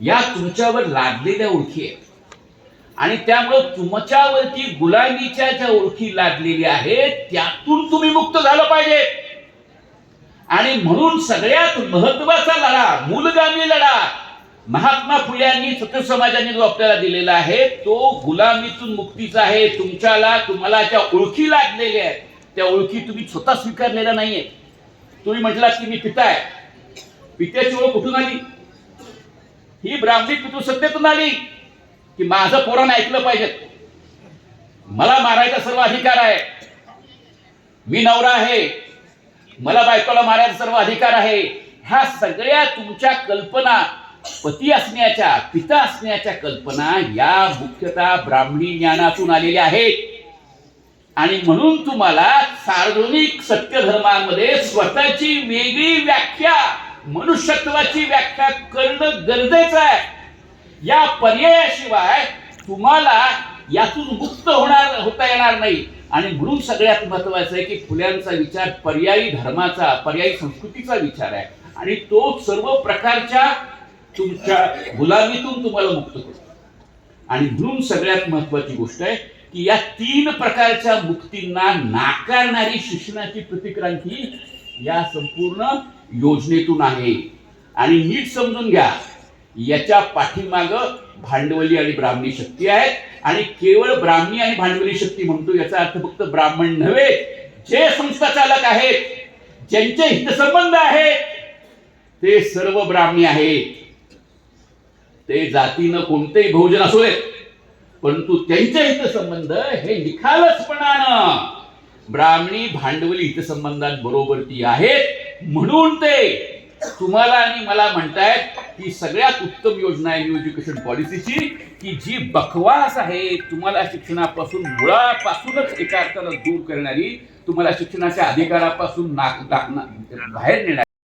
या तुमच्यावर लादलेल्या ओळखी आहेत. आणि त्यामुळं तुमच्यावरती गुलामीच्या ज्या ओळखी लादलेल्या आहेत त्यातून तुम्ही मुक्त झालं पाहिजे. आणि म्हणून सगळ्यात महत्त्वाचा लढा मूलगामी लढा महात्मा फुले यांनी सत्य समाजाने जो आपल्याला दिलेला आहे तो गुलामीतून मुक्तीचा आहे. तुमच्याला तुम्हाला ज्या ओळखी लागलेल्या आहेत त्या ओळखी तुम्ही स्वतः स्वीकारलेल्या नाहीये तुम्ही म्हटलात की मी पिता आहे. पित्याची ओळख कुठून आली? ही ब्राह्मणी पितृसत्तेतून आली की माझं पोरानं ऐकलं पाहिजे. मला मारायचा सर्व अधिकार आहे. मी नवरा आहे. मला बायकोला मारायचा सर्व अधिकार आहे. ह्या सगळ्या तुमच्या कल्पना पती असण्याच्या पिता असण्याच्या कल्पना या मुख्यतः ब्राह्मणी ज्ञानातून आलेल्या आहेत. आणि म्हणून तुम्हाला सार्वजनिक सत्य धर्मामध्ये स्वतःची वेगळी व्याख्या मनुष्यत्वाची व्याख्या करणं गरजेचं आहे. या पर्यायाशिवाय तुम्हाला यातून मुक्त होणार होता येणार नाही. आणि म्हणून सगळ्यात महत्वाचं आहे की फुल्यांचा विचार पर्यायी धर्माचा पर्यायी संस्कृतीचा विचार आहे. आणि तो सर्व प्रकारच्या तुमच्या गुलामीतून तुम्हाला मुक्त करतो आणि म्हणून सगळ्यात महत्वाची गोष्ट आहे की या तीन प्रकारच्या मुक्तींना नाकारणारी शिक्षणाची प्रतिक्रांती या संपूर्ण योजनेतून आहे. आणि नीट समजून घ्या याच्या पाठीमागं भांडवली आणि ब्राह्मणी शक्ती आहे आणि केवळ ब्राह्मणी आणि भांडवली शक्ती म्हणतो याचा अर्थ फक्त ब्राह्मण नव्हे जे संस्था चालक आहेत ज्यांचे हितसंबंध आहेत ते सर्व ब्राह्मणी आहेत. ते जातीनं कोणतेही बहुजन असू देत परंतु त्यांचे हितसंबंध हे निखालसपणानं ब्राह्मणी भांडवली हितसंबंधांबरोबर ती आहेत. म्हणून ते तुम्हाला आणि मला म्हणतायत की सगळ्यात उत्तम योजना आहे न्यू एज्युकेशन पॉलिसीची की जी बकवास आहे तुम्हाला शिक्षणापासून मुळापासूनच एका अर्थानं दूर करणारी तुम्हाला शिक्षणाच्या अधिकारापासून नाक नाक- बाहेर नेणारी.